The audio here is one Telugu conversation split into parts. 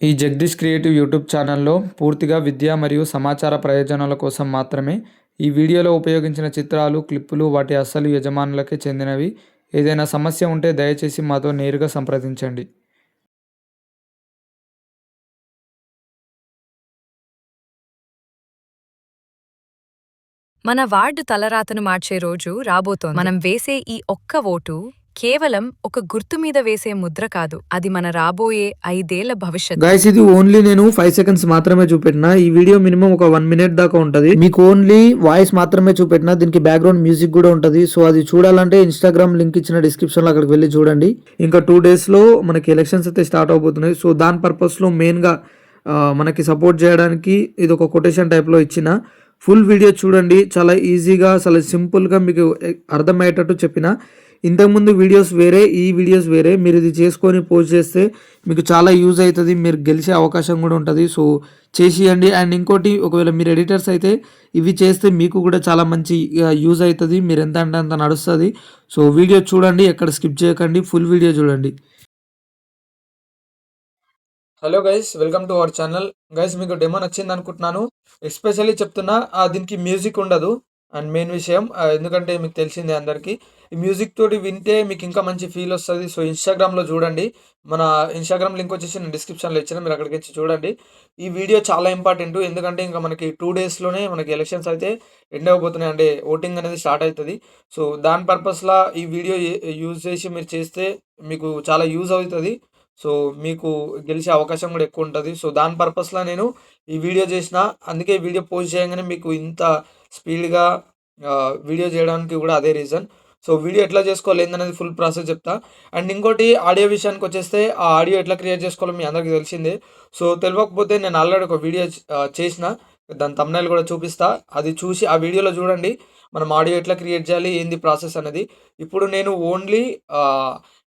ఈ జగదీష్ క్రియేటివ్ యూట్యూబ్ ఛానల్లో పూర్తిగా విద్య మరియు సమాచార ప్రయోజనాల కోసం మాత్రమే ఈ వీడియోలో ఉపయోగించిన చిత్రాలు క్లిప్పులు వాటి అసలు యజమానులకే చెందినవి. ఏదైనా సమస్య ఉంటే దయచేసి మాతో నేరుగా సంప్రదించండి. మన వార్డు తలరాతను మార్చే రోజు రాబోతోంది. మనం వేసే ఈ ఒక్క ఓటు కేవలం ఒక గుర్తు మీద వేసే ముద్ర కాదు. అది మన రాబోయే ఐదేళ్ళ భవిష్యత్తు. గైస్ ఇది ఓన్లీ నేను ఫైవ్ సెకండ్స్ మాత్రమే చూపెట్టిన. ఈ వీడియో మినిమం ఒక వన్ మినిట్ దాకా ఉంటది. మీకు ఓన్లీ వాయిస్ మాత్రమే చూపెట్టిన దీనికి బ్యాక్గ్రౌండ్ మ్యూజిక్ కూడా ఉంటది. సో అది చూడాలంటే ఇన్స్టాగ్రామ్ లింక్ ఇచ్చిన డిస్క్రిప్షన్లో అక్కడికి వెళ్ళి చూడండి. ఇంకా టూ డేస్లో మనకి ఎలక్షన్స్ అయితే స్టార్ట్ అవబోతున్నాయి. సో దాని పర్పస్లో మెయిన్గా మనకి సపోర్ట్ చేయడానికి ఇది ఒక కొటేషన్ టైప్లో ఇచ్చిన. ఫుల్ వీడియో చూడండి. చాలా ఈజీగా చాలా సింపుల్గా మీకు అర్థమయ్యేటట్టు చెప్పిన. ఇంతకుముందు వీడియోస్ వేరే ఈ వీడియోస్ వేరే. మీరు ఇది చేసుకొని పోస్ట్ చేస్తే మీకు చాలా యూజ్ అవుతుంది. మీరు గెలిచే అవకాశం కూడా ఉంటుంది. సో చేసియండి. అండ్ ఇంకోటి ఒకవేళ మీరు ఎడిటర్స్ అయితే ఇవి చేస్తే మీకు కూడా చాలా మంచి యూజ్ అవుతుంది. మీరు ఎంత అంటే అంత నడుస్తుంది. సో వీడియో చూడండి. ఎక్కడ స్కిప్ చేయకండి. ఫుల్ వీడియో చూడండి. Hello guys welcome to our channel guys మీకు డెమో నచ్చింది అనుకుంటున్నాను ఎస్పెషల్లీ చెప్తున్నా దీనికి మ్యూజిక్ ఉండదు. అండ్ మెయిన్ విషయం ఎందుకంటే మీకు తెలిసిందే అందరికీ ఈ మ్యూజిక్ తోటి వింటే మీకు ఇంకా మంచి ఫీల్ వస్తుంది. సో ఇన్స్టాగ్రామ్లో చూడండి మన ఇన్స్టాగ్రామ్ లింక్ వచ్చేసి నేను డిస్క్రిప్షన్లో ఇచ్చిన మీరు అక్కడికి వచ్చి చూడండి. ఈ వీడియో చాలా ఇంపార్టెంట్ ఎందుకంటే ఇంకా మనకి టూ డేస్లోనే మనకి ఎలక్షన్స్ అయితే ఎండ్ అయిపోతున్నాయి అంటే ఓటింగ్ అనేది స్టార్ట్ అవుతుంది. సో దాని పర్పస్లా ఈ వీడియో యూజ్ చేసి మీరు చేస్తే మీకు చాలా యూజ్ అవుతుంది. సో మీకు గెలిచే అవకాశం కూడా ఎక్కువ ఉంటుంది. సో దాని పర్పస్లో నేను ఈ వీడియో చేసిన అందుకే ఈ వీడియో పోస్ట్ చేయగానే మీకు ఇంత స్పీడ్గా వీడియో చేయడానికి కూడా అదే రీజన్. సో వీడియో ఎట్లా చేసుకోవాలి ఏందనేది ఫుల్ ప్రాసెస్ చెప్తా. అండ్ ఇంకోటి ఆడియో విషయానికి వచ్చేస్తే ఆ ఆడియో ఎట్లా క్రియేట్ చేసుకోవాలో మీ అందరికీ తెలిసిందే. సో తెలియకపోతే నేను ఆల్రెడీ ఒక వీడియో చేసిన. దాని తమ్నైల్ కూడా చూపిస్తా. అది చూసి ఆ వీడియోలో చూడండి. మనం ఆడియో ఎట్లా క్రియేట్ చేయాలి ఏంది ప్రాసెస్ అనేది. ఇప్పుడు నేను ఓన్లీ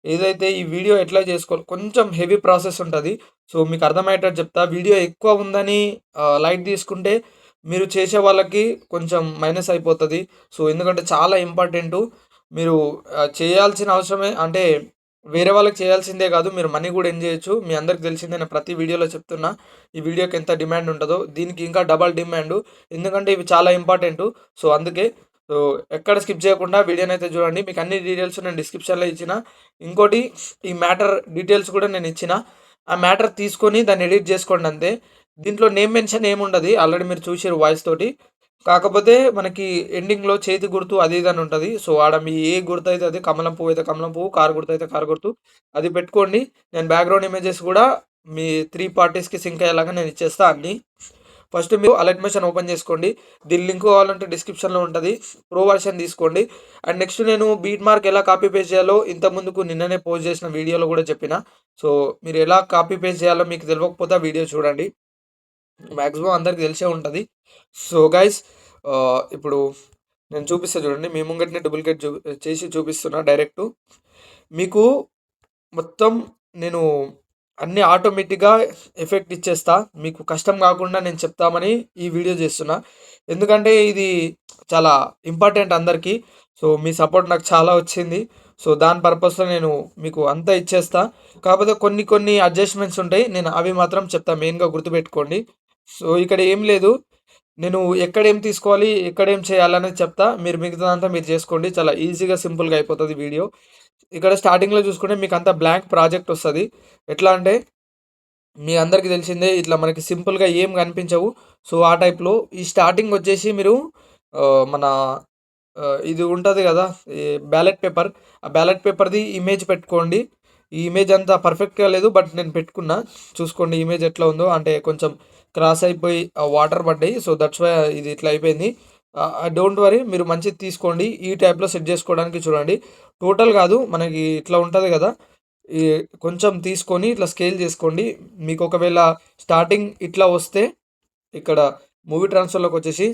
ఏదైతే ఈ వీడియో ఎట్లా చేసుకోవాలి కొంచెం హెవీ ప్రాసెస్ ఉంటుంది. సో మీకు అర్థమయ్యేటట్టు చెప్తా. వీడియో ఎక్కువ ఉందని లైట్ తీసుకుంటే మీరు చేసే వాళ్ళకి కొంచెం మైనస్ అయిపోతుంది. సో ఎందుకంటే చాలా ఇంపార్టెంట్ మీరు చేయాల్సిన అవసరమే అంటే వేరే వాళ్ళకి చేయాల్సిందే కాదు మీరు మనీ కూడా ఏం చేయొచ్చు. మీ అందరికి తెలిసిందే నేను ప్రతి వీడియోలో చెప్తున్నా. ఈ వీడియోకి ఎంత డిమాండ్ ఉంటుందో దీనికి ఇంకా డబల్ డిమాండ్ ఎందుకంటే ఇవి చాలా ఇంపార్టెంట్ సో అందుకే సో ఎక్కడ స్కిప్ చేయకుండా వీడియోని అయితే చూడండి. మీకు అన్ని డీటెయిల్స్ నేను డిస్క్రిప్షన్లో ఇచ్చిన. ఇంకోటి ఈ మ్యాటర్ డీటెయిల్స్ కూడా నేను ఇచ్చిన. ఆ మ్యాటర్ తీసుకొని దాన్ని ఎడిట్ చేసుకోండి అంతే. దీంట్లో నేమ్ మెన్షన్ ఏముండదు? ఆల్రెడీ మీరు చూసారు వాయిస్ తోటి. కాకపోతే మనకి ఎండింగ్లో చేతి గుర్తు అది ఇది అని ఉంటుంది. సో ఆడ మీ ఏ గుర్తు అయితే అది కమలం పువ్వు అయితే కమలం పువ్వు కారు గుర్తు అయితే కారు గుర్తు అది పెట్టుకోండి. నేను బ్యాక్గ్రౌండ్ ఇమేజెస్ కూడా మీ త్రీ పార్టీస్కి సింక్ అయ్యేలాగా నేను ఇచ్చేస్తా అన్ని. ఫస్ట్ మీరు అలర్ట్ మెషన్ ఓపెన్ చేసుకోండి. దీని లింక్ కావాలంటే డిస్క్రిప్షన్లో ఉంటుంది. ప్రో వర్షన్ తీసుకోండి. అండ్ నెక్స్ట్ నేను బీట్ మార్క్ ఎలా కాపీ పేస్ట్ చేయాలో ఇంత ముందుకు నిన్ననే పోస్ట్ చేసిన వీడియోలో కూడా చెప్పిన. సో మీరు ఎలా కాపీ పేస్ట్ చేయాలో మీకు తెలియకపోతే వీడియో చూడండి. మ్యాక్సిమం అందరికి తెలిసే ఉంటుంది. సో గైస్ ఇప్పుడు నేను చూపిస్తాను చూడండి. మీ ముంగటిని డూప్లికేట్ చూ చేసి చూపిస్తున్నా డైరెక్ట్ మీకు మొత్తం నేను అన్ని ఆటోమేటిక్గా ఎఫెక్ట్ ఇచ్చేస్తా. మీకు కష్టం కాకుండా నేను చెప్తామని ఈ వీడియో చేస్తున్నా. ఎందుకంటే ఇది చాలా ఇంపార్టెంట్ అందరికీ. సో మీ సపోర్ట్ నాకు చాలా వచ్చింది. సో దాని పర్పస్లో నేను మీకు అంతా ఇచ్చేస్తా. కాకపోతే కొన్ని కొన్ని అడ్జస్ట్మెంట్స్ ఉంటాయి. నేను అవి మాత్రం చెప్తా. మెయిన్గా గుర్తుపెట్టుకోండి. సో ఇక్కడ ఏం లేదు. నేను ఎక్కడ ఏం తీసుకోవాలి ఎక్కడ ఏం చేయాలనేది చెప్తా. మీరు మిగతాదంతా మీరు చేసుకోండి. చాలా ఈజీగా సింపుల్గా అయిపోతుంది వీడియో. ఇక్కడ స్టార్టింగ్లో చూసుకుంటే మీకు అంతా బ్లాంక్ ప్రాజెక్ట్ వస్తుంది. ఎట్లా అంటే మీ అందరికీ తెలిసిందే ఇట్లా మనకి సింపుల్గా ఏం కనిపించవు. సో ఆ టైప్లో ఈ స్టార్టింగ్ వచ్చేసి మీరు మన ఇది ఉంటుంది కదా ఈ బ్యాలెట్ పేపర్. ఆ బ్యాలెట్ పేపర్ది ఇమేజ్ పెట్టుకోండి. ఈ ఇమేజ్ అంతా పర్ఫెక్ట్గా లేదు బట్ నేను పెట్టుకున్నా. చూసుకోండి ఇమేజ్ ఎట్లా ఉందో. అంటే కొంచెం క్రాస్ అయిపోయి వాటర్ పడ్డాయి. సో దట్స్ వై ఇది ఇట్లా అయిపోయింది. డోంట్ వరీ మీరు మంచిది తీసుకోండి. ఈ టైప్లో సెట్ చేసుకోవడానికి చూడండి. టోటల్ కాదు మనకి ఇట్లా ఉంటుంది కదా. ఈ కొంచెం తీసుకొని ఇట్లా స్కేల్ చేసుకోండి. మీకు ఒకవేళ స్టార్టింగ్ ఇట్లా వస్తే ఇక్కడ మూవీ ట్రాన్స్ఫర్లోకి వచ్చేసి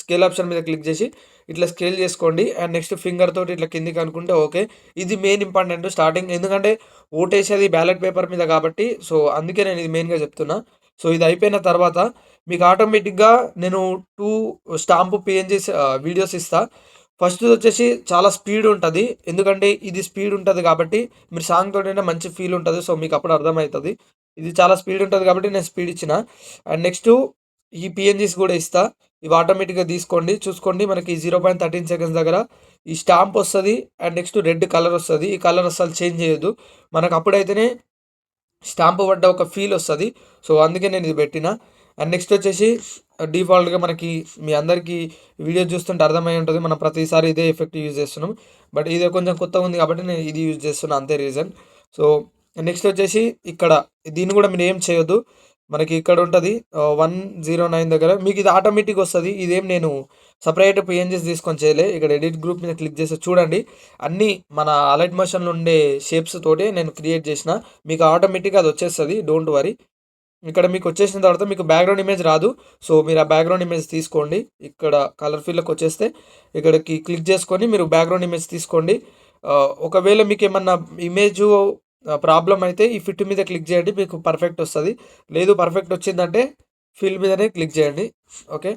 స్కేల్ ఆప్షన్ మీద క్లిక్ చేసి ఇట్లా స్కేల్ చేసుకోండి. అండ్ నెక్స్ట్ ఫింగర్ తోటి ఇట్లా కిందికి అనుకుంటే ఓకే ఇది మెయిన్ ఇంపార్టెంట్ స్టార్టింగ్ ఎందుకంటే ఓటేసేది బ్యాలెట్ పేపర్ మీద కాబట్టి. సో అందుకే నేను ఇది మెయిన్గా చెప్తున్నా. సో ఇది అయిపోయిన తర్వాత మీకు ఆటోమేటిక్గా నేను టూ స్టాంపు పిఎన్జీస్ వీడియోస్ ఇస్తా. ఫస్ట్ వచ్చేసి చాలా స్పీడ్ ఉంటుంది. ఎందుకంటే ఇది స్పీడ్ ఉంటుంది కాబట్టి మీరు సాంగ్ తోటైనా మంచి ఫీల్ ఉంటుంది. సో మీకు అప్పుడు అర్థమవుతుంది ఇది చాలా స్పీడ్ ఉంటుంది కాబట్టి నేను స్పీడ్ ఇచ్చిన. అండ్ నెక్స్ట్ ఈ పిఎన్జీస్ కూడా ఇస్తా. ఇవి ఆటోమేటిక్గా తీసుకోండి. చూసుకోండి మనకి జీరో పాయింట్ థర్టీన్ సెకండ్స్ దగ్గర ఈ స్టాంప్ వస్తుంది. అండ్ నెక్స్ట్ రెడ్ కలర్ వస్తుంది. ఈ కలర్ అసలు చేంజ్ చేయొద్దు. మనకు అప్పుడైతేనే స్టాంప్ పడ్డ ఒక ఫీల్ వస్తుంది. సో అందుకే నేను ఇది పెట్టిన. అండ్ నెక్స్ట్ వచ్చేసి డిఫాల్ట్గా మనకి మీ అందరికీ వీడియో చూస్తుంటే అర్థమై ఉంటుంది. మనం ప్రతిసారి ఇదే ఎఫెక్ట్ యూజ్ చేస్తున్నాం. బట్ ఇది కొంచెం కొత్తగా ఉంది కాబట్టి నేను ఇది యూజ్ చేస్తున్నాను అంతే రీజన్. సో నెక్స్ట్ వచ్చేసి ఇక్కడ దీన్ని కూడా మీరు ఏం చేయొద్దు. మనకి ఇక్కడ ఉంటుంది వన్ జీరో నైన్ దగ్గర. మీకు ఇది ఆటోమేటిక్ వస్తుంది. ఇదేం నేను సపరేట్ పిఎన్జీస్ తీసుకొని చేయలే. ఇక్కడ ఎడిట్ గ్రూప్ మీద క్లిక్ చేస్తే చూడండి. అన్నీ మన అలర్ట్ మోషన్లో ఉండే షేప్స్ తోటే నేను క్రియేట్ చేసిన. మీకు ఆటోమేటిక్గా అది వచ్చేస్తుంది. డోంట్ వరీ ఇక్కడ మీకు వచ్చేసిన తర్వాత మీకు బ్యాక్గ్రౌండ్ ఇమేజ్ రాదు. సో మీరు ఆ బ్యాక్గ్రౌండ్ ఇమేజ్ తీసుకోండి. ఇక్కడ కలర్ ఫీల్డ్కి వచ్చేస్తే ఇక్కడికి క్లిక్ చేసుకొని మీరు బ్యాక్గ్రౌండ్ ఇమేజ్ తీసుకోండి. ఒకవేళ మీకు ఏమన్నా ఇమేజ్ ప్రాబ్లం అయితే ఈ ఫిట్ మీద క్లిక్ చేయండి మీకు పర్ఫెక్ట్ వస్తుంది. లేదు పర్ఫెక్ట్ వచ్చిందంటే ఫిల్ మీదనే క్లిక్ చేయండి. ఓకే?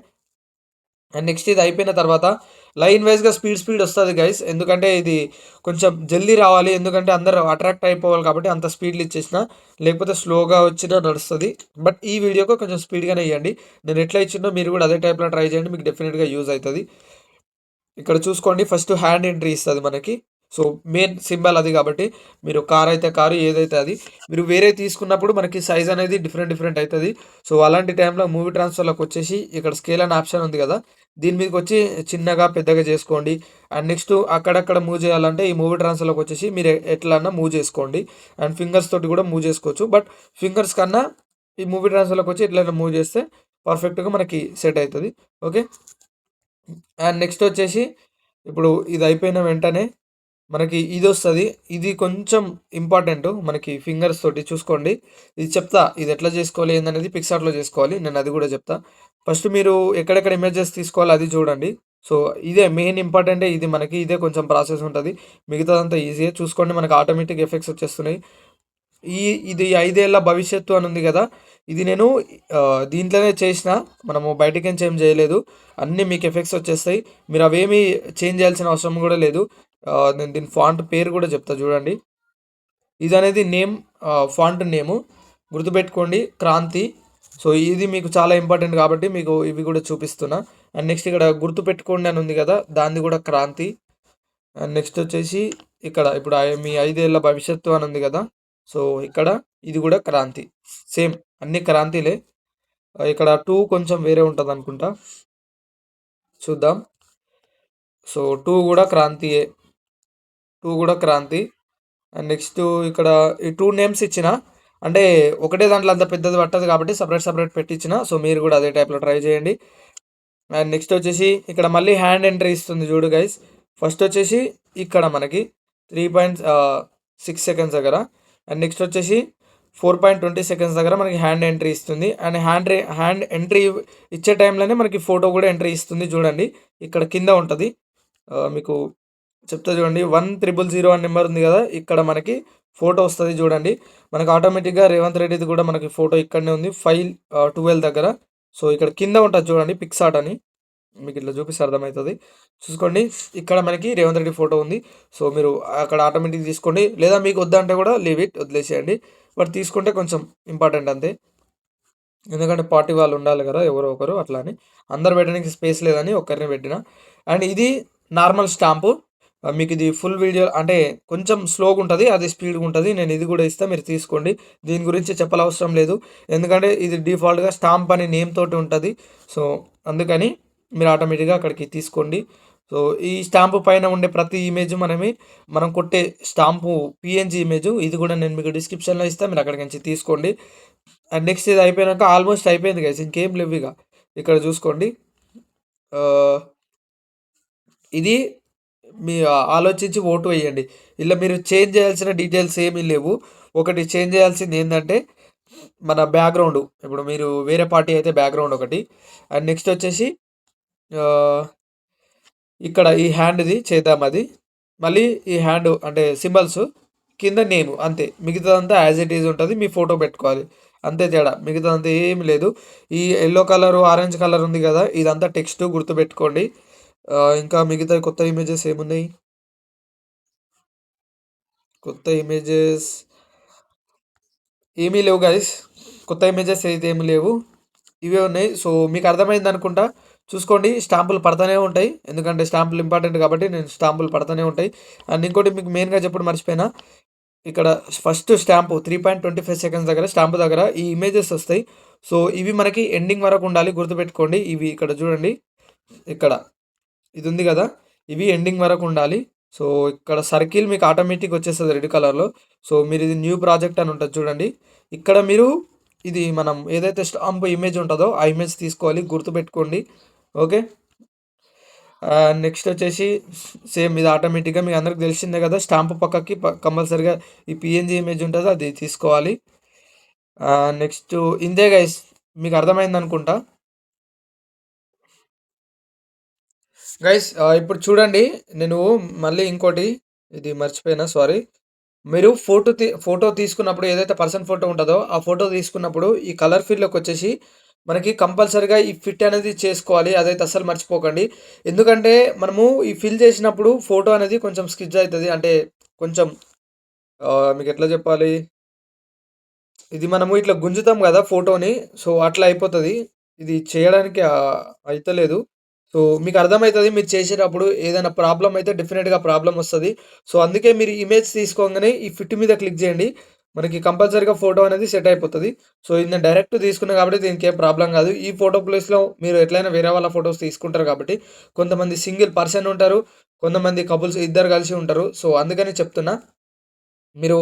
అండ్ నెక్స్ట్ ఇది అయిపోయిన తర్వాత లైన్ వైజ్గా స్పీడ్ స్పీడ్ వస్తుంది గైస్. ఎందుకంటే ఇది కొంచెం జల్దీ రావాలి ఎందుకంటే అందరూ అట్రాక్ట్ అయిపోవాలి కాబట్టి అంత స్పీడ్లు ఇచ్చేసిన లేకపోతే స్లోగా వచ్చినా నడుస్తుంది. బట్ ఈ వీడియోకు కొంచెం స్పీడ్గానే ఇవ్వండి నేను ఎట్లా ఇచ్చినో మీరు కూడా అదే టైప్లో ట్రై చేయండి మీకు డెఫినెట్గా యూజ్ అవుతుంది. ఇక్కడ చూసుకోండి ఫస్ట్ హ్యాండ్ ఎంట్రీ ఇస్తుంది మనకి. సో మెయిన్ సింబల్ అది కాబట్టి మీరు కార్ అయితే కారు ఏదైతే అది మీరు వేరే తీసుకున్నప్పుడు మనకి సైజ్ అనేది డిఫరెంట్ డిఫరెంట్ అవుతుంది సో అలాంటి టైంలో మూవీ ట్రాన్స్ఫర్లోకి వచ్చేసి ఇక్కడ స్కేల్ అనే ఆప్షన్ ఉంది కదా దీని మీదకి వచ్చి చిన్నగా పెద్దగా చేసుకోండి. అండ్ నెక్స్ట్ అక్కడక్కడ మూవ్ చేయాలంటే ఈ మూవీ ట్రాన్స్ఫర్లోకి వచ్చేసి మీరు ఎట్లన్నా మూవ్ చేసుకోండి. అండ్ ఫింగర్స్ తోటి కూడా మూవ్ చేసుకోవచ్చు. బట్ ఫింగర్స్ కన్నా ఈ మూవీ ట్రాన్స్ఫర్లోకి వచ్చి ఎట్లయినా మూవ్ చేస్తే పర్ఫెక్ట్గా మనకి సెట్ అవుతుంది ఓకే అండ్ నెక్స్ట్ వచ్చేసి ఇప్పుడు ఇది అయిపోయిన వెంటనే మనకి ఇది వస్తుంది. ఇది కొంచెం ఇంపార్టెంట్ మనకి ఫింగర్స్ తోటి చూసుకోండి. ఇది చెప్తా ఇది ఎట్లా చేసుకోవాలి ఏందనేది పిక్సార్ట్లో చేసుకోవాలి. నేను అది కూడా చెప్తా. ఫస్ట్ మీరు ఎక్కడెక్కడ ఇమేజెస్ తీసుకోవాలి అది చూడండి. సో ఇదే మెయిన్ ఇంపార్టెంటే ఇది మనకి ఇదే కొంచెం ప్రాసెస్ ఉంటుంది. మిగతాదంతా ఈజీగా చూసుకోండి మనకి ఆటోమేటిక్ ఎఫెక్ట్స్ వచ్చేస్తున్నాయి. ఈ ఇది ఐదేళ్ళ భవిష్యత్తు అని ఉంది కదా. ఇది నేను దీంట్లోనే చేసిన మనము బయటకి నుంచి ఏం చేయలేదు. అన్నీ మీకు ఎఫెక్ట్స్ వచ్చేస్తాయి. మీరు అవేమీ చేంజ్ చేయాల్సిన అవసరం కూడా లేదు. నేను దీని ఫాంట్ పేరు కూడా చెప్తా చూడండి. ఇది అనేది నేమ్ ఫాంట్ నేము. గుర్తుపెట్టుకోండి క్రాంతి. సో ఇది మీకు చాలా ఇంపార్టెంట్ కాబట్టి మీకు ఇవి కూడా చూపిస్తున్నా. అండ్ నెక్స్ట్ ఇక్కడ గుర్తుపెట్టుకోండి అని ఉంది కదా దాన్ని కూడా క్రాంతి. అండ్ నెక్స్ట్ వచ్చేసి ఇక్కడ ఇప్పుడు ఐ- మీ ఐదేళ్ళ భవిష్యత్తు అని ఉంది కదా సో ఇక్కడ ఇది కూడా క్రాంతి. సేమ్ అన్ని క్రాంతిలే. ఇక్కడ టూ కొంచెం వేరే ఉంటుంది అనుకుంటా చూద్దాం. సో టూ కూడా క్రాంతియే. టూ కూడా క్రాంతి. అండ్ నెక్స్ట్ ఇక్కడ ఈ టూ నేమ్స్ ఇచ్చిన అంటే ఒకటే దాంట్లో అంత పెద్దది పట్టదు కాబట్టి సపరేట్ సపరేట్ పెట్టించిన సో మీరు కూడా అదే టైప్లో ట్రై చేయండి. అండ్ నెక్స్ట్ వచ్చేసి ఇక్కడ మళ్ళీ హ్యాండ్ ఎంట్రీ ఇస్తుంది చూడు గైస్. ఫస్ట్ వచ్చేసి ఇక్కడ మనకి త్రీ పాయింట్ సిక్స్ సెకండ్స్ దగ్గర. అండ్ నెక్స్ట్ వచ్చేసి ఫోర్ పాయింట్ ట్వంటీ సెకండ్స్ దగ్గర మనకి హ్యాండ్ ఎంట్రీ ఇస్తుంది. అండ్ హ్యాండ్ హ్యాండ్ ఎంట్రీ ఇచ్చే టైంలోనే మనకి ఫోటో కూడా ఎంట్రీ ఇస్తుంది చూడండి. ఇక్కడ కింద ఉంటుంది. మీకు చెప్తా చూడండి. వన్ త్రిబుల్ జీరో అని నెంబర్ ఉంది కదా. ఇక్కడ మనకి ఫోటో వస్తుంది చూడండి. మనకి ఆటోమేటిక్గా రేవంత్ రెడ్డిది కూడా మనకి ఫోటో ఇక్కడనే ఉంది. ఫైల్ ట్వెల్వ్ దగ్గర. సో ఇక్కడ కింద ఉంటుంది చూడండి పిక్సాట్ అని. మీకు ఇట్లా చూపిస్తే అర్థమవుతుంది చూసుకోండి. ఇక్కడ మనకి రేవంత్ రెడ్డి ఫోటో ఉంది. సో మీరు అక్కడ ఆటోమేటిక్ తీసుకోండి. లేదా మీకు వద్దంటే కూడా లీవ్ ఇట్ వదిలేసేయండి. బట్ తీసుకుంటే కొంచెం ఇంపార్టెంట్ అంతే. ఎందుకంటే పార్టీ వాళ్ళు ఉండాలి కదా ఎవరో ఒకరు అట్లా అని. అందరు పెట్టడానికి స్పేస్ లేదని ఒక్కరిని పెట్టిన. అండ్ ఇది నార్మల్ స్టాంపు. మీకు ఇది ఫుల్ వీడియో అంటే కొంచెం స్లోగా ఉంటుంది అది స్పీడ్గా ఉంటుంది. నేను ఇది కూడా ఇస్తా మీరు తీసుకోండి. దీని గురించి చెప్పనవసరం లేదు. ఎందుకంటే ఇది డిఫాల్ట్గా స్టాంప్ అనే నేమ్ తోటి ఉంటుంది. సో అందుకని మీరు ఆటోమేటిక్గా అక్కడికి తీసుకోండి. సో ఈ స్టాంపు పైన ఉండే ప్రతి ఇమేజ్ మనమే మనం కొట్టే స్టాంపు పిఎన్జి ఇమేజ్ ఇది కూడా నేను మీకు డిస్క్రిప్షన్లో ఇస్తాను మీరు అక్కడికి నుంచి తీసుకోండి. అండ్ నెక్స్ట్ ఇది అయిపోయాక ఆల్మోస్ట్ అయిపోయింది కదా ఇంకేం లేవు ఇక. ఇక్కడ చూసుకోండి. ఇది మీ ఆలోచించి ఓటు వేయండి. ఇలా మీరు చేంజ్ చేయాల్సిన డీటెయిల్స్ ఏమీ లేవు. ఒకటి చేంజ్ చేయాల్సింది ఏంటంటే మన బ్యాక్గ్రౌండ్. ఇప్పుడు మీరు వేరే పార్టీ అయితే బ్యాక్గ్రౌండ్ ఒకటి. అండ్ నెక్స్ట్ వచ్చేసి ఇక్కడ ఈ హ్యాండ్ది చేద్దాం అది. మళ్ళీ ఈ హ్యాండ్ అంటే సింబల్స్ కింద నేమ్ అంతే. మిగతాదంతా యాజ్ ఇట్ ఈజ్ ఉంటుంది. మీ ఫోటో పెట్టుకోవాలి. అంతే తేడా. మిగతాదంతా ఏమి లేదు. ఈ ఎల్లో కలర్ ఆరెంజ్ కలర్ ఉంది కదా ఇదంతా టెక్స్ట్ గుర్తుపెట్టుకోండి. ఇంకా మిగతా కొత్త ఇమేజెస్ ఏమున్నాయి? కొత్త ఇమేజెస్ ఏమీ లేవు గైస్ కొత్త ఇమేజెస్ అయితే ఏమి లేవు. ఇవే ఉన్నాయి. సో మీకు అర్థమైంది అనుకుంటా. చూసుకోండి. స్టాంపులు పడతానే ఉంటాయి. ఎందుకంటే స్టాంపులు ఇంపార్టెంట్ కాబట్టి నేను స్టాంపులు పడతానే ఉంటాయి. అండ్ ఇంకోటి మీకు మెయిన్గా చెప్పడం మర్చిపోయినా. ఇక్కడ first stamp three point twenty five seconds దగ్గర స్టాంపు దగ్గర ఈ ఇమేజెస్ వస్తాయి. సో ఇవి మనకి ఎండింగ్ వరకు ఉండాలి. గుర్తుపెట్టుకోండి. ఇవి ఇక్కడ చూడండి. ఇక్కడ. ఇది ఉంది కదా. ఇవి ఎండింగ్ వరకు ఉండాలి. సో ఇక్కడ సర్కిల్ మీకు ఆటోమేటిక్ వచ్చేస్తుంది రెడ్ కలర్లో. సో మీరు ఇది న్యూ ప్రాజెక్ట్ అని ఉంటుంది చూడండి. ఇక్కడ మీరు ఇది మనం ఏదైతే స్టాంప్ ఇమేజ్ ఉంటుందో ఆ ఇమేజ్ తీసుకోవాలి గుర్తుపెట్టుకోండి. ఓకే? నెక్స్ట్ వచ్చేసి సేమ్ ఇది ఆటోమేటిక్గా మీకు అందరికి తెలిసిందే కదా. స్టాంప్ పక్కకి కంపల్సరిగా ఈ పిఎన్జి ఇమేజ్ ఉంటుందో అది తీసుకోవాలి. నెక్స్ట్ ఇంతే గైస్ మీకు అర్థమైంది అనుకుంటా గైస్ ఇప్పుడు చూడండి నేను మళ్ళీ ఇంకోటి ఇది మర్చిపోయినా సారీ మీరు ఫోటో తీ ఫోటో తీసుకున్నప్పుడు ఏదైతే పర్సన్ ఫోటో ఉంటుందో ఆ ఫోటో తీసుకున్నప్పుడు ఈ కలర్ ఫీల్డ్లోకి వచ్చేసి మనకి కంపల్సరిగా ఈ ఫిట్ అనేది చేసుకోవాలి అదైతే అస్సలు మర్చిపోకండి. ఎందుకంటే మనము ఈ ఫిల్ చేసినప్పుడు ఫోటో అనేది కొంచెం స్కిచ్ అవుతుంది అంటే కొంచెం మీకు ఎట్లా చెప్పాలి? ఇది మనము ఇట్లా గుంజుతాం కదా ఫోటోని సో అట్లా అయిపోతుంది. ఇది చేయడానికి అయితే అయితలేదు. సో మీకు అర్థమవుతుంది మీరు చేసేటప్పుడు ఏదైనా ప్రాబ్లం అయితే డెఫినెట్గా ప్రాబ్లం వస్తుంది. సో అందుకే మీరు ఇమేజ్ తీసుకోగానే ఈ ఫిట్ మీద క్లిక్ చేయండి. మనకి కంపల్సరీగా ఫోటో అనేది సెట్ అయిపోతుంది. సో ఇది నేను డైరెక్ట్ తీసుకున్నా కాబట్టి దీనికి ఏం ప్రాబ్లం కాదు. ఈ ఫోటో ప్లేస్లో మీరు ఎట్లయినా వేరే వాళ్ళ ఫొటోస్ తీసుకుంటారు కాబట్టి కొంతమంది సింగిల్ పర్సన్ ఉంటారు కొంతమంది కపుల్స్ ఇద్దరు కలిసి ఉంటారు. సో అందుకని చెప్తున్నా మీరు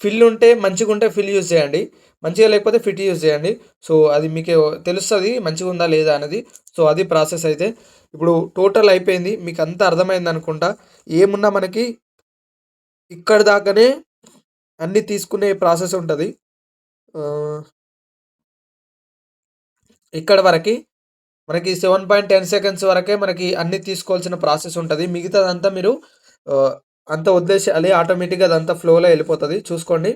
ఫిల్ ఉంటే మంచిగా ఉంటే ఫిల్ యూజ్ చేయండి. మంచిగా లేకపోతే ఫిట్ యూజ్ చేయండి. సో అది మీకు తెలుస్తుంది మంచిగా ఉందా లేదా అనేది సో అది ప్రాసెస్ అయితే. ఇప్పుడు టోటల్ అయిపోయింది. మీకు అంతా అర్థమైంది అనుకుంటా. ఏమున్నా మనకి ఇక్కడ దాకానే అన్నీ తీసుకునే ప్రాసెస్ ఉంటుంది. ఇక్కడ వరకు మనకి సెవెన్ పాయింట్ టెన్ సెకండ్స్ వరకే మనకి అన్ని తీసుకోవాల్సిన ప్రాసెస్ ఉంటుంది. మిగతాదంతా మీరు ఆ, అంత వదిలేసేయాలి ఆటోమేటిక్గా అదంతా ఫ్లోలో వెళ్ళిపోతుంది. చూసుకోండి.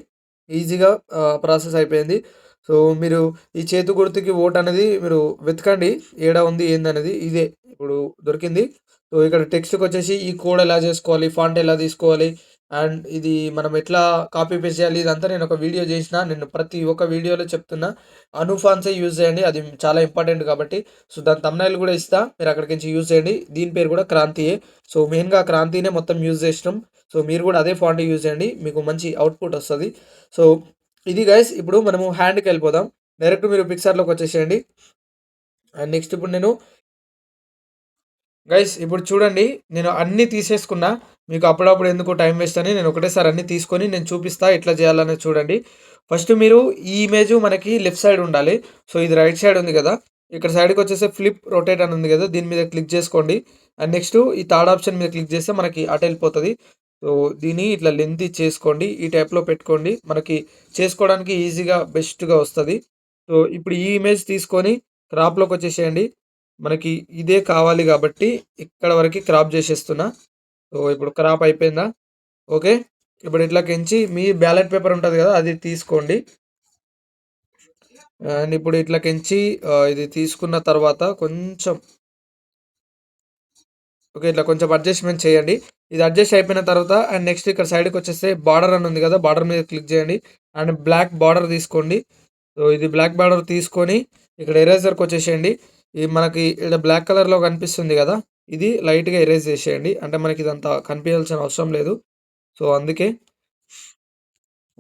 ఈజీగా ప్రాసెస్ అయిపోయింది. సో మీరు ఈ చేతు గుర్తుకి ఓట్ అనేది మీరు వెతకండి. ఏడ ఉంది ఏందనేది ఇదే ఇప్పుడు దొరికింది. సో ఇక్కడ టెక్స్ట్కి వచ్చేసి ఈ కోడ్ ఎలా చేసుకోవాలి ఫాంట్ ఎలా తీసుకోవాలి అండ్ ఇది మనం ఎట్లా కాపీ పేస్ట్ చేయాలి? ఇదంతా నేను ఒక వీడియో చేసిన నేను ప్రతి ఒక్క వీడియోలో చెప్తున్నా. అనుఫాన్సే యూజ్ చేయండి. అది చాలా ఇంపార్టెంట్ కాబట్టి. సో దాని తమ్నైల్ కూడా ఇస్తా. మీరు అక్కడికి నుంచి యూజ్ చేయండి. దీని పేరు కూడా క్రాంతియే. సో మెయిన్గా క్రాంతినే మొత్తం యూజ్ చేసినాం. సో మీరు కూడా అదే ఫాంట్ యూజ్ చేయండి. మీకు మంచి అవుట్పుట్ వస్తుంది. సో ఇది గైస్ ఇప్పుడు మనము హ్యాండ్కి వెళ్ళిపోదాం. డైరెక్ట్ మీరు పిక్చర్లోకి వచ్చేసేయండి. అండ్ నెక్స్ట్ ఇప్పుడు నేను గైస్ ఇప్పుడు చూడండి నేను అన్నీ తీసేసుకున్నా మీకు అప్పుడప్పుడు ఎందుకు టైం వేస్ట్ అని నేను ఒకటేసారి అన్నీ తీసుకొని నేను చూపిస్తా ఎట్లా చేయాలని చూడండి. ఫస్ట్ మీరు ఈ ఇమేజ్ మనకి లెఫ్ట్ సైడ్ ఉండాలి. సో ఇది రైట్ సైడ్ ఉంది కదా. ఇక్కడ సైడ్కి వచ్చేసి ఫ్లిప్ రొటేట్ అని ఉంది కదా దీని మీద క్లిక్ చేసుకోండి. అండ్ నెక్స్ట్ ఈ థర్డ్ ఆప్షన్ మీద క్లిక్ చేస్తే మనకి అటు వెళ్ళిపోతుంది సో దీన్ని ఇట్లా లెంత్ చేసుకోండి. ఈ టైప్లో పెట్టుకోండి. మనకి చేసుకోవడానికి ఈజీగా బెస్ట్గా వస్తుంది. సో ఇప్పుడు ఈ ఇమేజ్ తీసుకొని క్రాప్లోకి వచ్చేసేయండి. మనకి ఇదే కావాలి కాబట్టి ఇక్కడ వరకు క్రాప్ చేసేస్తున్నా. సో ఇప్పుడు క్రాప్ అయిపోయిందా? ఓకే. ఇప్పుడు ఇట్లా కెంచి మీ బ్యాలెట్ పేపర్ ఉంటుంది కదా అది తీసుకోండి. అండ్ ఇప్పుడు ఇట్లా కెంచి ఇది తీసుకున్న తర్వాత కొంచెం ఓకే ఇట్లా కొంచెం అడ్జస్ట్మెంట్ చేయండి. ఇది అడ్జస్ట్ అయిపోయిన తర్వాత అండ్ నెక్స్ట్ ఇక్కడ సైడ్కి వచ్చేస్తే బార్డర్ అని ఉంది కదా బార్డర్ మీద క్లిక్ చేయండి. అండ్ బ్లాక్ బార్డర్ తీసుకోండి. సో ఇది బ్లాక్ బార్డర్ తీసుకొని ఇక్కడ ఎరేజర్కి వచ్చేసేయండి. ఇది మనకి ఇక్కడ బ్లాక్ కలర్లో కనిపిస్తుంది కదా ఇది లైట్గా ఎరేజ్ చేసేయండి. అంటే మనకి ఇదంతా కనిపించాల్సిన అవసరం లేదు. సో అందుకే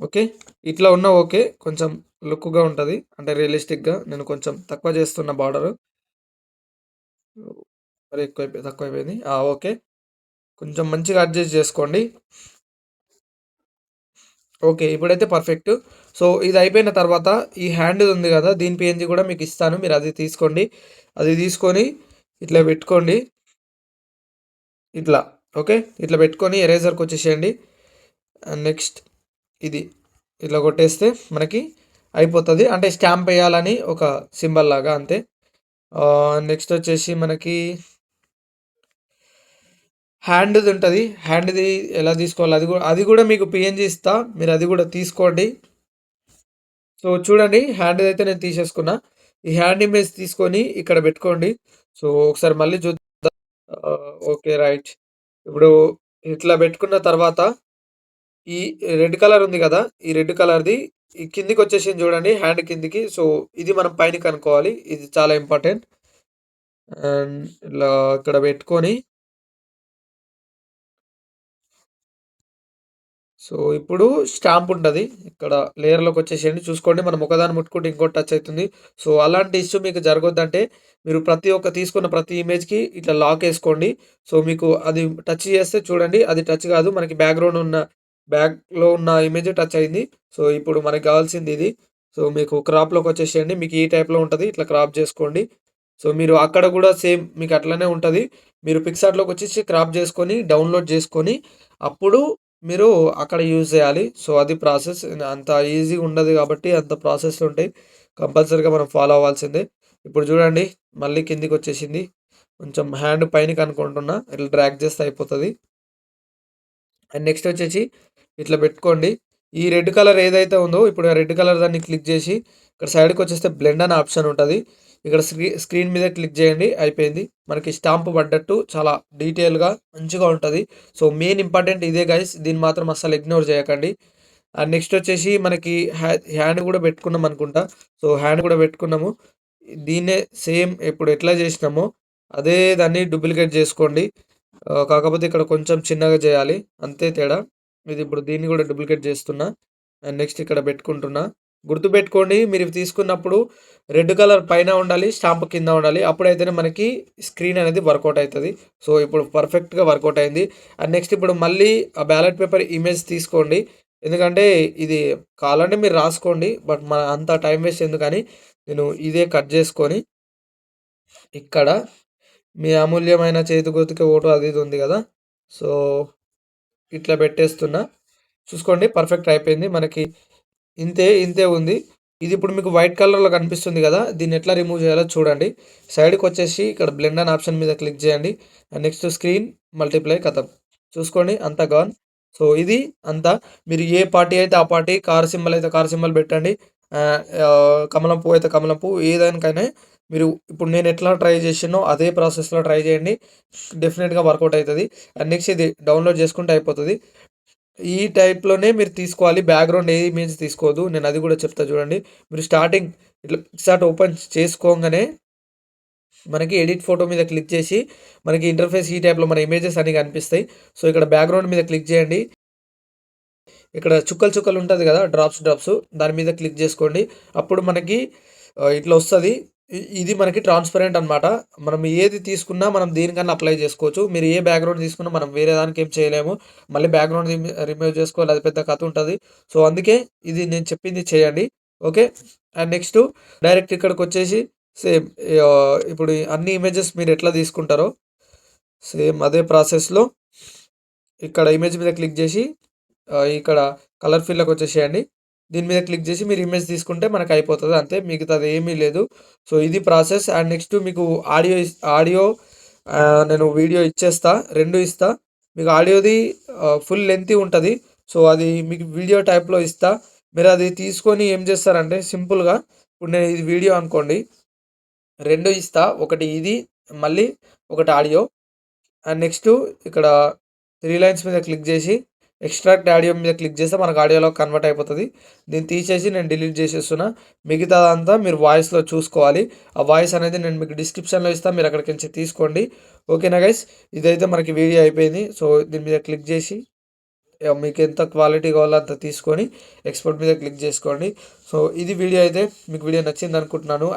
ఓకే ఇట్లా ఉన్న ఓకే కొంచెం లుక్గా ఉంటుంది. అంటే రియలిస్టిక్గా నేను కొంచెం తక్కువ చేస్తున్న బార్డర్ మరి ఎక్కువ అయిపోయింది తక్కువ అయిపోయింది ఓకే. కొంచెం మంచిగా అడ్జస్ట్ చేసుకోండి. ఓకే ఇప్పుడైతే పర్ఫెక్ట్ సో ఇది అయిపోయిన తర్వాత ఈ హ్యాండ్ ఉంది కదా దీని పిఎన్జి కూడా మీకు ఇస్తాను మీరు అది తీసుకోండి. అది తీసుకొని ఇట్లా పెట్టుకోండి. ఇట్లా ఓకే? ఇట్లా పెట్టుకొని ఎరేజర్కి వచ్చేసేయండి. నెక్స్ట్ ఇది ఇట్లా కొట్టేస్తే మనకి అయిపోతుంది. అంటే స్టాంప్ వేయాలని ఒక సింబల్ లాగా అంతే. నెక్స్ట్ వచ్చేసి మనకి హ్యాండ్ది ఉంటుంది. హ్యాండ్ది ఎలా తీసుకోవాలి? అది కూడా అది కూడా మీకు పిఎన్జి ఇస్తా. మీరు అది కూడా తీసుకోండి. సో చూడండి హ్యాండ్ అయితే నేను తీసేసుకున్నా ఈ హ్యాండ్ ఇమేజ్ తీసుకొని ఇక్కడ పెట్టుకోండి సో ఒకసారి మళ్ళీ చూద్దాం ఓకే రైట్ ఇప్పుడు ఇట్లా పెట్టుకున్న తర్వాత ఈ రెడ్ కలర్ ఉంది కదా! ఈ రెడ్ కలర్‌ది ఈ కిందికి వచ్చేసింది చూడండి హ్యాండ్ కిందికి. సో, ఇది మనం పైన కనుక్కోవాలి ఇది చాలా ఇంపార్టెంట్. అండ్ ఇలా ఇక్కడ పెట్టుకొని సో, ఇప్పుడు స్టాంప్ ఉంటుంది ఇక్కడ లేయర్‌లోకి వచ్చేసేయండి. చూసుకోండి మనం ఒకదాన్ని ముట్టుకుంటే ఇంకోటి టచ్ అవుతుంది సో, అలాంటి ఇష్యూ మీకు జరగొద్దంటే మీరు ప్రతి ఒక్క తీసుకున్న ప్రతి ఇమేజ్‌కి ఇట్లా లాక్ వేసుకోండి సో, మీకు అది టచ్ చేస్తే చూడండి అది టచ్ కాదు. మనకి బ్యాక్‌గ్రౌండ్ ఉన్న బ్యాక్‌లో ఉన్న ఇమేజ్ టచ్ అయింది. సో, ఇప్పుడు మనకు కావాల్సింది ఇది. సో, మీకు క్రాప్‌లోకి వచ్చేసేయండి. మీకు ఈ టైప్‌లో ఉంటుంది ఇట్లా క్రాప్ చేసుకోండి. సో, మీరు అక్కడ కూడా సేమ్ మీకు అట్లనే ఉంటుంది మీరు పిక్సార్ట్‌లోకి వచ్చేసి క్రాప్ చేసుకొని, డౌన్‌లోడ్ చేసుకొని, అప్పుడు మీరు అక్కడ యూజ్ చేయాలి. సో, అది ప్రాసెస్. అంత ఈజీగా ఉండదు కాబట్టి అంత ప్రాసెస్‌లు ఉంటాయి. కంపల్సరీగా మనం ఫాలో అవ్వాల్సిందే. ఇప్పుడు చూడండి మళ్ళీ కిందికి వచ్చేసింది. కొంచెం హ్యాండ్ పైనకి అనుకుంటున్నా. ఇట్లా డ్రాగ్ చేస్తే అయిపోతుంది అండ్ నెక్స్ట్ వచ్చేసి ఇట్లా పెట్టుకోండి. ఈ రెడ్ కలర్ ఏదైతే ఉందో ఇప్పుడు రెడ్ కలర్ దాన్ని క్లిక్ చేసి ఇక్కడ సైడ్‌కి వచ్చేస్తే బ్లెండ్ అనే ఆప్షన్ ఉంటుంది ఇక్కడ స్క్రీ స్క్రీన్ మీద క్లిక్ చేయండి. అయిపోయింది. మనకి స్టాంప్ పడ్డట్టు చాలా డీటెయిల్‌గా మంచిగా ఉంటుంది సో, మెయిన్ ఇంపార్టెంట్ ఇదే గైస్. దీన్ని మాత్రం అస్సలు ఇగ్నోర్ చేయకండి. నెక్స్ట్ వచ్చేసి మనకి హ్యా హ్యాండ్ కూడా పెట్టుకున్నాం అనుకుంటా. సో, హ్యాండ్ కూడా పెట్టుకున్నాము. దీన్నే సేమ్ ఇప్పుడు ఎట్లా చేసినామో అదే దాన్ని డూప్లికేట్ చేసుకోండి. కాకపోతే ఇక్కడ కొంచెం చిన్నగా చేయాలి. అంతే తేడా. ఇది ఇప్పుడు దీన్ని కూడా డూప్లికేట్ చేస్తున్నా. అండ్ నెక్స్ట్ ఇక్కడ పెట్టుకుంటున్నా. గుర్తుపెట్టుకోండి మీరు ఇవి తీసుకున్నప్పుడు రెడ్ కలర్ పైన ఉండాలి. స్టాంప్ కింద ఉండాలి. అప్పుడైతేనే మనకి స్క్రీన్ అనేది వర్కౌట్ అవుతుంది సో, ఇప్పుడు పర్ఫెక్ట్‌గా వర్కౌట్ అయింది. అండ్ నెక్స్ట్ ఇప్పుడు మళ్ళీ ఆ బ్యాలెట్ పేపర్ ఇమేజ్ తీసుకోండి. ఎందుకంటే ఇది కావాలంటే మీరు రాసుకోండి. బట్ మన అంత టైం వేస్ట్ ఎందుకని నేను ఇదే కట్ చేసుకొని ఇక్కడ మీ అమూల్యమైన చేతి గుర్తుకి ఓటు అది ఇది ఉంది కదా! సో, ఇట్లా పెట్టేస్తున్నా. చూసుకోండి పర్ఫెక్ట్ అయిపోయింది. మనకి ఇంతే, ఇంతే ఉంది. ఇది ఇప్పుడు మీకు వైట్ కలర్‌లో కనిపిస్తుంది కదా! దీన్ని ఎట్లా రిమూవ్ చేయాలో చూడండి. సైడ్‌కి వచ్చేసి ఇక్కడ బ్లెండ్ అనే ఆప్షన్ మీద క్లిక్ చేయండి. అండ్ నెక్స్ట్ స్క్రీన్ మల్టిప్లై కథం చూసుకోండి అంతా గాన్. సో, ఇది అంతా. మీరు ఏ పార్టీ అయితే ఆ పార్టీ, కార్ సింబల్ అయితే కార్ సింబల్ పెట్టండి. కమలం పువ్వు అయితే కమలం పువ్వు ఏ దానికైనా మీరు ఇప్పుడు నేను ఎట్లా ట్రై చేసినో అదే ప్రాసెస్‌లో ట్రై చేయండి. డెఫినెట్గా వర్కౌట్ అవుతుంది అండ్ నెక్స్ట్ ఇది డౌన్‌లోడ్ చేసుకుంటే అయిపోతుంది ఈ టైప్‌లోనే మీరు తీసుకోవాలి. బ్యాక్‌గ్రౌండ్ ఏ ఇమేజ్ తీసుకోవద్దు. నేను అది కూడా చెప్తా చూడండి. మీరు స్టార్టింగ్ ఇట్లా పిక్సార్ట్ ఓపెన్ చేసుకోగానే మనకి ఎడిట్ ఫోటో మీద క్లిక్ చేసి మనకి ఇంటర్ఫేస్ ఈ టైప్‌లో మన ఇమేజెస్ అనేవి కనిపిస్తాయి. సో, ఇక్కడ బ్యాక్‌గ్రౌండ్ మీద క్లిక్ చేయండి. ఇక్కడ చుక్కలు చుక్కలు ఉంటుంది కదా! డ్రాప్స్ డ్రాప్స్ దాని మీద క్లిక్ చేసుకోండి. అప్పుడు మనకి ఇట్లా వస్తుంది ఇది మనకి ట్రాన్స్‌పరెంట్ అన్నమాట. మనం ఏది తీసుకున్నా మనం దేనికన్నా అప్లై చేసుకోవచ్చు. మీరు ఏ బ్యాక్‌గ్రౌండ్ తీసుకున్నా మనం వేరే దానికి ఏం చేయలేము. మళ్ళీ బ్యాక్‌గ్రౌండ్ రిమూవ్ చేసుకోవాలి. అది పెద్ద కథ ఉంటుంది సో, అందుకే ఇది నేను చెప్పింది చేయండి. ఓకే. అండ్ నెక్స్ట్ డైరెక్ట్ ఇక్కడికి వచ్చేసి సేమ్ ఇప్పుడు అన్ని ఇమేజెస్ మీరు ఎట్లా తీసుకుంటారో సేమ్ అదే ప్రాసెస్‌లో ఇక్కడ ఇమేజ్ మీద క్లిక్ చేసి ఇక్కడ కలర్ ఫిల్‌లోకి వచ్చేసేయండి. దీని మీద క్లిక్ చేసి మీరు ఇమేజ్ తీసుకుంటే మనకు అయిపోతుంది అంతే. మిగతాది ఏమీ లేదు. సో, ఇది ప్రాసెస్. అండ్ నెక్స్ట్ మీకు ఆడియో ఆడియో నేను వీడియో ఇచ్చేస్తా. రెండు ఇస్తా. మీకు ఆడియోది ఫుల్ లెంత్ ఉంటుంది సో, అది మీకు వీడియో టైప్‌లో ఇస్తా. మీరు అది తీసుకొని ఏం చేస్తారంటే సింపుల్‌గా ఇప్పుడు నేను ఇది వీడియో అనుకోండి. రెండు ఇస్తా. ఒకటి ఇది మళ్ళీ ఒకటి ఆడియో. అండ్ నెక్స్ట్ ఇక్కడ త్రీ లైన్స్ మీద క్లిక్ చేసి ఎక్స్ట్రాక్ట్ ఆడియో మీద క్లిక్ చేస్తే మనకు ఆడియోలో కన్వర్ట్ అయిపోతుంది దీన్ని తీసేసి నేను డిలీట్ చేసేస్తున్నా. మిగతాదంతా మీరు వాయిస్‌లో చూసుకోవాలి. ఆ వాయిస్ అనేది నేను మీకు డిస్క్రిప్షన్‌లో ఇస్తాను మీరు అక్కడికి నుంచి తీసుకోండి. ఓకేనా గైస్! ఇదైతే మనకి వీడియో అయిపోయింది. సో, దీని మీద క్లిక్ చేసి మీకు ఎంత క్వాలిటీ కావాలో అంత తీసుకొని ఎక్స్‌పోర్ట్ మీద క్లిక్ చేసుకోండి. సో, ఇది వీడియో అయితే మీకు వీడియో నచ్చింది అనుకుంటున్నాను.